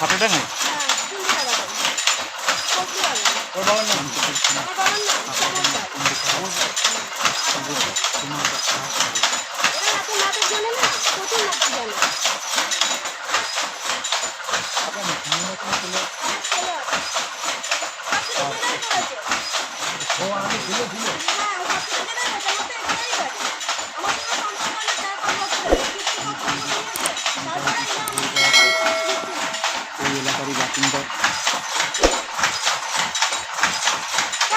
হাটেডাঙ্গায় হ্যাঁ লাগাতে ওর বাবার নাম? বাবার নাম শ্যামল দাস এরা এত নাটক জানে না প্রচুর নাটক জানে অনেক ছেলে আছে। সব কিছু জেনে গেছে। হ্যাঁ, ও সব কিছু জেনে গেছে, আমার তো এখানেই বাড়ি। আমার সঙ্গে সংসার করলে চার পাঁচ বছর হলো। কিছু সব সম্পর্ক নিয়েছে। তারপরে এই নাম দিচ্ছে। ওই এলাকারই বাসিন্দা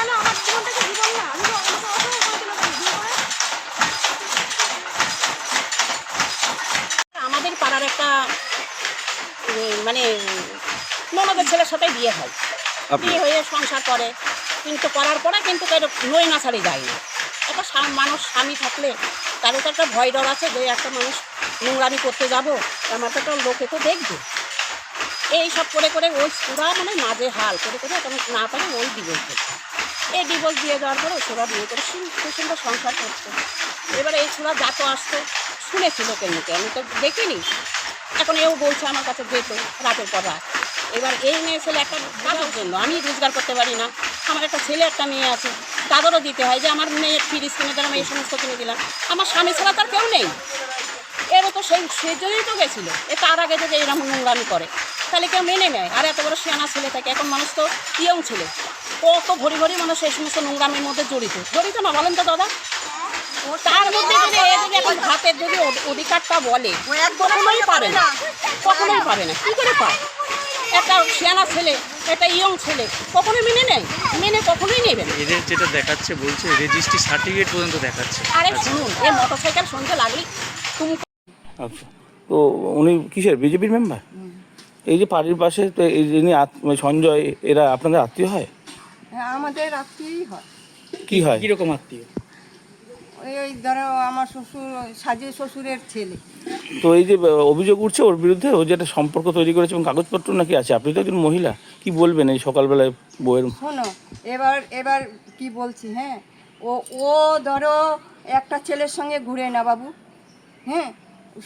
কেন আমার জীবনটাকে জীবন না আমি তো আমাকে অসহায় করে বিয়ে করে আমাদের পাড়ার একটা মানে ননদের ছেলের সাথে বিয়ে হয়। বিয়ে হয়ে সংসার করে কিন্তু করার পরে কিন্তু তার নই না ছাড়ি যায়। না একটা মানুষ স্বামী থাকলে তারও তো একটা ভয় ডর আছে যে একটা মানুষ নোংরামি করতে যাব আমার তো একটা লোকে তো দেখবে। এই সব করে করে ওই পুরা মানে মাঝে হাল করে করে তখন না পারে ওই ডিভোর্স এই ডিভোর্স দিয়ে দেওয়ার পরে ছোড়া বিয়ে করে সুন্দর সংসার করতো। এবারে এই ছোড়া যা তো আসতো শুনেছিল কেন আমি তো দেখিনি। এখন এও বলছে আমার কাছে যেত রাতের পর রাত এবার এই মেয়ে ছেলে একটা কাজের জন্য আমি রোজগার করতে পারি না। আমার একটা ছেলে, একটা মেয়ে আছে। তাদেরও দিতে হয় যে আমার মেয়ে ফ্রিজ কিনে দিলাম এই সমস্ত কিনে দিলাম। আমার স্বামী ছাড়া তার কেউ নেই। এরও তো সেই সেই জন্যই তো গেছিল। এ তার আগে যদি এরকম নোংরামি করে, তাহলে কেউ মেনে নেয়। আর এত বড় সিয়ানা ছেলে থাকে। এখন মানুষ তো ইয়ং ছেলে। কত ভরি ভরি মানুষ সেই সমস্ত নোংরামির মধ্যে জড়িত। জড়িত না বলেন তো দাদা। তার মধ্যে যদি এ যদি এখন হাতের যদি অধিকারটা বলে কখনোই পারে না। কখনোই পারে না। কী করে পায় একটা সিয়ানা ছেলে একটা ইয়ং ছেলে কখনোই মেনে নেয়? মেনে কখনোই নেবে না। এদের যেটা দেখাচ্ছে বলছে রেজিস্ট্রি সার্টিফিকেট পর্যন্ত দেখাচ্ছে। আরে শুনুন এ মোটর সাইকেল শুনতে লাগলি তুমি আচ্ছা। তো উনি কিসের বিজেপির মেম্বার এই যে বাড়ির পাশে তো এই যিনি সঞ্জয় এরা আপনাদের আত্মীয় হয়? হ্যাঁ আমাদের রাত্রিই হয়। কি হয়? কীরকম আত্মীয়? ওই ওই ধরো আমার শ্বশুর সাজে শ্বশুরের ছেলে। তো এই যে অভিযোগ উঠছে ওর বিরুদ্ধে ও যেটা সম্পর্ক তৈরি করেছে এবং কাগজপত্র নাকি আছে? আপনি তো একজন মহিলা কি বলবেন এই সকালবেলায় বইয়ের শোনো এবার এবার কি বলছি হ্যাঁ? ও ও ধরো একটা ছেলের সঙ্গে ঘুরে না বাবু হ্যাঁ?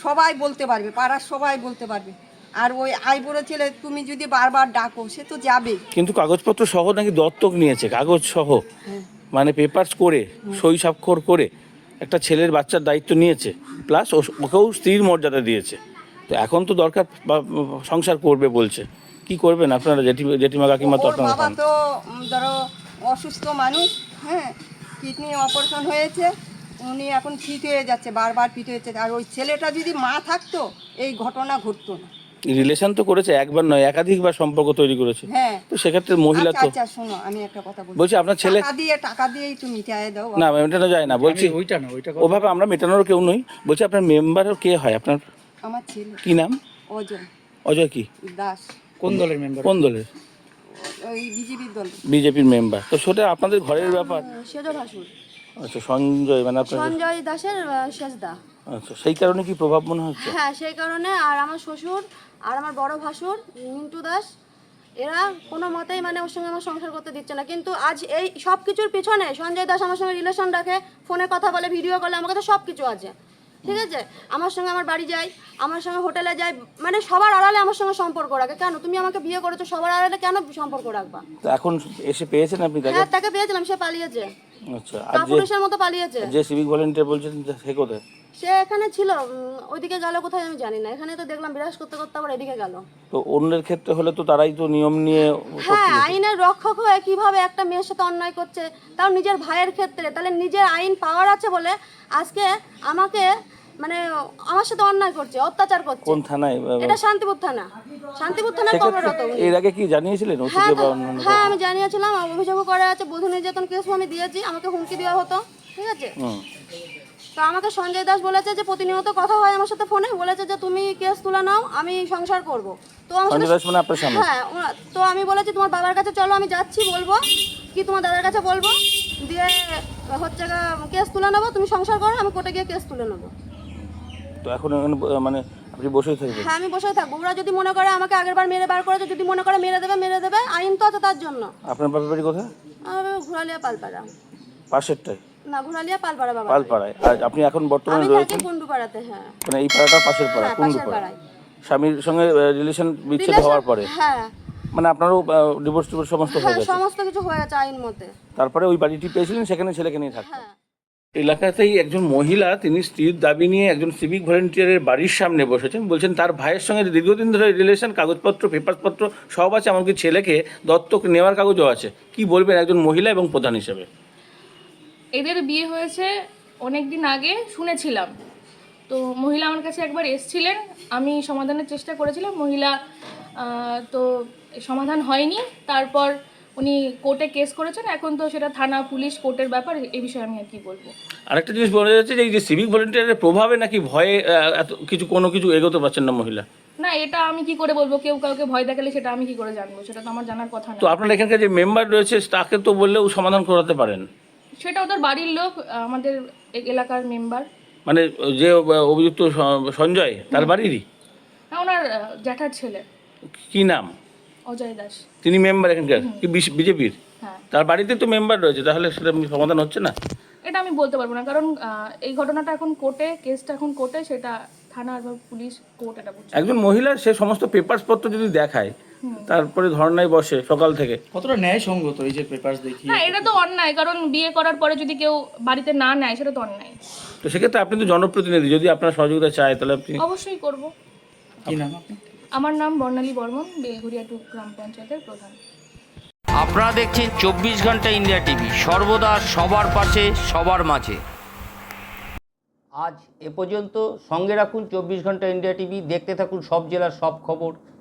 সবাই বলতে পারবে পাড়ার সবাই বলতে পারবে। আর ওই আইবুড়ো ছেলে তুমি যদি বারবার ডাকো সে তো যাবে। কিন্তু কাগজপত্র সহ নাকি দত্তক নিয়েছে কাগজ সহ। মানে পেপারস করে সই স্বাক্ষর করে একটা ছেলের বাচ্চার দায়িত্ব নিয়েছে প্লাস ওকেও স্ত্রীর মর্যাদা দিয়েছে। তো এখন তো দরকার সংসার করবে বলছে। কি করবেন আপনারা জেঠি জেঠিমা কাকিমা তো আপনারা বাবা তো ধরো অসুস্থ মানুষ হ্যাঁ কিডনি অপারেশন হয়েছে উনি এখন ফিট হয়ে যাচ্ছে বারবার ফিট হয়েছে আর ওই ছেলেটা যদি মা থাকতো এই ঘটনা ঘটতো না। রিলেশন তো করেছে একবার নয় একাধিকবার সম্পর্ক তৈরি করেছে। হ্যাঁ। তো সেক্ষেত্রে মহিলা আচ্ছা তো আচ্ছা শোনো আমি একটা কথা বলছি। বলছি আপনার ছেলে টাকা দিয়ে টাকা দিয়েই তো মিটায় দাও না মেটানো যায় না বলছি ওইটা না ওইটা ওভাবে আমরা মেটানোর কেউ নই। বলছি আপনার মেম্বার কে হয়? আপনার আমার ছেলে। কি নাম? অজন অজয় কি? দাস। কোন দলের মেম্বার কোন দলের? ওই বিজেপির দল। বিজেপির মেম্বার তো সেটা আপনাদের ঘরের ব্যাপার। ভাসুর। আচ্ছা সঞ্জয় মানে আপনার সঞ্জয় দাসের শেষদা আচ্ছা সেই কারণে কি প্রভাব মনে হচ্ছে? হ্যাঁ সেই কারণে আর আমার শ্বশুর আর আমার বড় ভাসুর মিন্টু দাস এরা কোনো মতেই মানে ওর সঙ্গে আমার সংসার করতে দিচ্ছে না। কিন্তু আজ এই সব কিছুর পিছনে সঞ্জয় দাস আমার সঙ্গে রিলেশন রাখে ফোনে কথা বলে ভিডিও কলে আমার কাছে সব কিছু আছে। ঠিক আছে? আমার সঙ্গে আমার বাড়ি যায় আমার সঙ্গে হোটেলে যায় মানে সবার আড়ালে আমার সঙ্গে সম্পর্ক রাখে। কেন? তুমি আমাকে বিয়ে করেছ সবার আড়ালে কেন সম্পর্ক রাখবা? তো এখন এসে পেয়েছেন আপনি তাকে? হ্যাঁ তাকে পেয়েছিলাম সে পালিয়েছে। আচ্ছা আর যে মতো পালিয়েছে। যে সিভিক ভলেন্টিয়ার বলছেন সে কোথায়? সে এখানে ছিল ওইদিকে গেল কোথায় আমি জানি না। এখানে তো দেখলাম বিরাজ করতে করতে আবার এদিকে গেল। তো অন্যের ক্ষেত্রে হলে তো তারাই তো নিয়ম নিয়ে হ্যাঁ আইনের রক্ষক হয়ে কীভাবে একটা মেয়ের সাথে অন্যায় করছে তাও নিজের ভাইয়ের ক্ষেত্রে। তাহলে নিজের আইন পাওয়ার আছে বলে আজকে আমাকে মানে আমার সাথে অন্যায় করছে অত্যাচার করছে। কোন থানায়? এটা শান্তিপুর থানা। শান্তিপুর থানায় কর্মরত উনি। এর আগে কি জানিয়েছিলেন হ্যাঁ ওসিকে বা অন্যান্য হ্যাঁ আমি জানিয়েছিলাম অভিযোগ করা আছে বধূ নির্যাতন কেস আমি দিয়েছি আমাকে হুমকি দেওয়া হতো ঠিক আছে? হুম। তো আমাকে সঞ্জয় দাস বলেছে যে প্রতিনিয়ত কথা হয় আমার সাথে ফোনে বলেছে যে তুমি কেস তুলে নাও আমি সংসার করব। তো আমার সঞ্জয় দাস মানে আপনার সামনে হ্যাঁ তো আমি বলেছি তোমার বাবার কাছে চলো আমি যাচ্ছি বলব। কি তোমার দাদার কাছে বলব? দিয়ে হচ্ছে কেস তুলে নেব তুমি সংসার করো আমি কোর্টে গিয়ে কেস তুলে নেব। তো এখন মানে আপনি বসেই থাকবেন? হ্যাঁ আমি বসে থাকব। ওরা যদি মনে করে আমাকে আগের বার মেরে বার করেছে যদি মনে করে মেরে দেবে মেরে দেবে আইন তো আছে তার জন্য। আপনার বাপের বাড়ি কোথায়? আমি ঘুরালিয়া পালপাড়া। না ঘুরালিয়া পালপাড়া বাবা। পালপাড়ায়। আর আপনি এখন বর্তমানে আমি থাকি রয়েছেন? কুন্ডু হ্যাঁ। মানে এই পাড়াটা পাশের পাড়া হ্যাঁ কুন্ডু পাশের পাড়ায়। স্বামীর সঙ্গে রিলেশন বিচ্ছেদ হওয়ার পরে? হ্যাঁ। মানে আপনারও ডিভোর্স টিভোর্স সমস্ত হয়ে হ্যাঁ গেছে? সমস্ত কিছু হয়ে গেছে আইন মতে। তারপরে ওই বাড়িটি পেয়েছিলেন সেখানে ছেলেকে নিয়ে থাকতেন? হ্যাঁ। এলাকাতেই একজন মহিলা তিনি স্ত্রীর দাবি নিয়ে একজন সিভিক ভলেন্টিয়ারের বাড়ির সামনে বসেছেন। বলছেন তার ভাইয়ের সঙ্গে দীর্ঘদিন ধরে রিলেশন কাগজপত্র পেপারপত্র সব আছে এমনকি ছেলেকে দত্তক নেওয়ার কাগজও আছে। কি বলবেন একজন মহিলা এবং প্রধান হিসেবে? এদের বিয়ে হয়েছে অনেক দিন আগে শুনেছিলাম। তো মহিলা আমার কাছে একবার এসছিলেন আমি সমাধানের চেষ্টা করেছিলাম মহিলা তো সমাধান হয়নি। তারপর উনি কোর্টে কেস করেছেন এখন তো সেটা থানা পুলিশ কোর্টের ব্যাপার এই বিষয়ে আমি আর কি বলব। আরেকটা জিনিস বলা যাচ্ছে যে এই যে সিভিক ভলেন্টিয়ারের প্রভাবে নাকি ভয়ে এত কিছু কোনো কিছু এগোতে পারছেন না মহিলা? না এটা আমি কি করে বলব? কেউ কাউকে ভয় দেখালে সেটা আমি কি করে জানব? সেটা তো আমার জানার কথা না তো আপনার এখানকার যে মেম্বার রয়েছে তাকে তো বললেও সমাধান করাতে পারেন। সেটা ওদের বাড়ির লোক আমাদের এলাকার মেম্বার মানে যে অভিযুক্ত সঞ্জয় তার বাড়িরই? না ওনার জ্যাঠার ছেলে। কি নাম? অজয় দাস। তিনি মেম্বার এখানকার? কি বিজেপির? হ্যাঁ। তার বাড়িতে তো মেম্বার রয়েছে তাহলে সেটা সমাধান হচ্ছে না? এটা আমি বলতে পারব না কারণ এই ঘটনাটা এখন কোর্টে কেসটা এখন কোর্টে সেটা থানা বা পুলিশ কোর্ট এটা একজন মহিলা সে সমস্ত পেপারস পত্র যদি দেখায় তারপরে ধর্নায় বসে সকাল থেকে। কতটা ন্যায় সঙ্গত এই যে পেপার দেখিয়ে? না এটা তো অন্যায় কারণ বিয়ে করার পরে যদি কেউ বাড়িতে না নেয় সেটা তো অন্যায়। তো সেক্ষেত্রে আপনি তো জনপ্রতিনিধি যদি আপনার সহযোগিতা চায় তাহলে আপনি অবশ্যই করব। কি নাম আপনি? আমার নাম বর্ণালী বর্মন বেলঘুরিয়া টু গ্রাম পঞ্চায়েতের প্রধান। আপনারা দেখছেন চব্বিশ ঘণ্টা ইন্ডিয়া টিভি সর্বদা সবার পাশে সবার মাঝে। আজ এ পর্যন্ত সঙ্গে রাখুন চব্বিশ ঘণ্টা ইন্ডিয়া টিভি দেখতে থাকুন সব জেলার সব খবর।